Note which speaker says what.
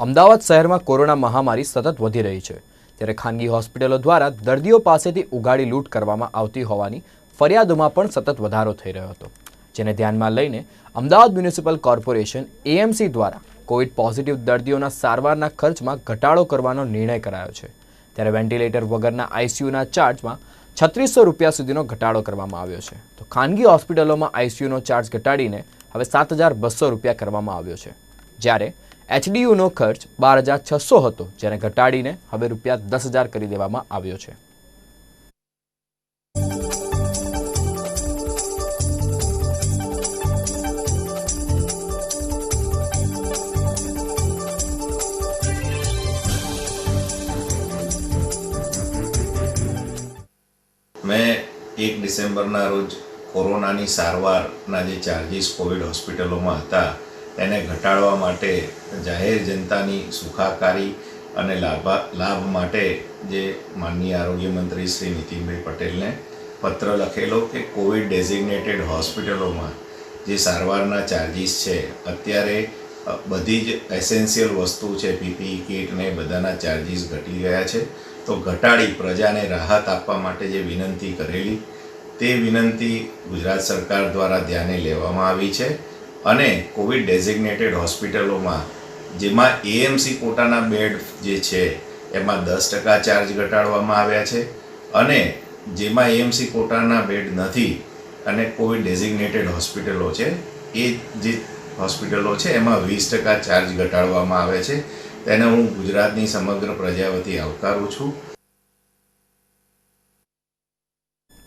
Speaker 1: અમદાવાદ શહેરમાં કોરોના મહામારી સતત વધી રહી છે. ત્યારે ખાનગી હોસ્પિટલો દ્વારા દર્દીઓ પાસેથી ઉગાડી લૂંટ કરવામાં આવતી હોવાની ફરિયાદોમાં પણ સતત વધારો થઈ રહ્યો હતો. જેને ધ્યાનમાં લઈને અમદાવાદ મ્યુનિસિપલ કોર્પોરેશન એએમસી દ્વારા કોવિડ પોઝિટિવ દર્દીઓના સારવારના ખર્ચમાં ઘટાડો કરવાનો નિર્ણય કરાયો છે. ત્યારે વેન્ટિલેટર વગરના આઈસીયુના ચાર્જમાં છત્રીસો રૂપિયા સુધીનો ઘટાડો કરવામાં આવ્યો છે. તો ખાનગી હોસ્પિટલોમાં આઈસીયુનો ચાર્જ ઘટાડીને હવે સાત હજાર બસો રૂપિયા કરવામાં આવ્યો છે. જ્યારે એચડીયુનો ખર્ચ બાર હજાર છસો હતો, જેને ઘટાડીને હવે રૂપિયા દસ હજાર કરી દેવામાં આવ્યો છે.
Speaker 2: મેં એક ડિસેમ્બરના રોજ કોરોનાની સારવારના જે ચાર્જિસ કોવિડ હોસ્પિટલોમાં હતા તેને ઘટાડવા માટે જાહેર જનતાની સુખાકારી અને લાભા, લાભ માટે જે માનનીય આરોગ્ય મંત્રી શ્રી નીતિનભાઈ પટેલને પત્ર લખેલો કે કોવિડ ડેઝિગ્નેટેડ હોસ્પિટલોમાં જે સારવારના ચાર્જિસ છે, અત્યારે બધી જ એસેન્શિયલ વસ્તુ છે, પીપીઈ કીટ ને બધાના ચાર્જિસ ઘટી ગયા છે. તો ઘટાડી પ્રજાને રાહત આપવા માટે જે વિનંતી કરેલી, તે વિનંતી ગુજરાત સરકાર દ્વારા ધ્યાને લેવામાં આવી છે. અને કોવિડ ડેઝિગ્નેટેડ હોસ્પિટલોમાં જેમાં એએમસી કોટાના બેડ જે છે, એમાં દસ ટકા ચાર્જ ઘટાડવામાં આવ્યા છે અને જેમાં એએમસી કોટાના બેડ નથી અને કોવિડ ડેઝિગ્નેટેડ હોસ્પિટલો છે, એ જે હોસ્પિટલો છે, એમાં વીસ ટકા ચાર્જ ઘટાડવામાં આવે છે. તેને હું ગુજરાતની સમગ્ર પ્રજા વતી આવકારું છું.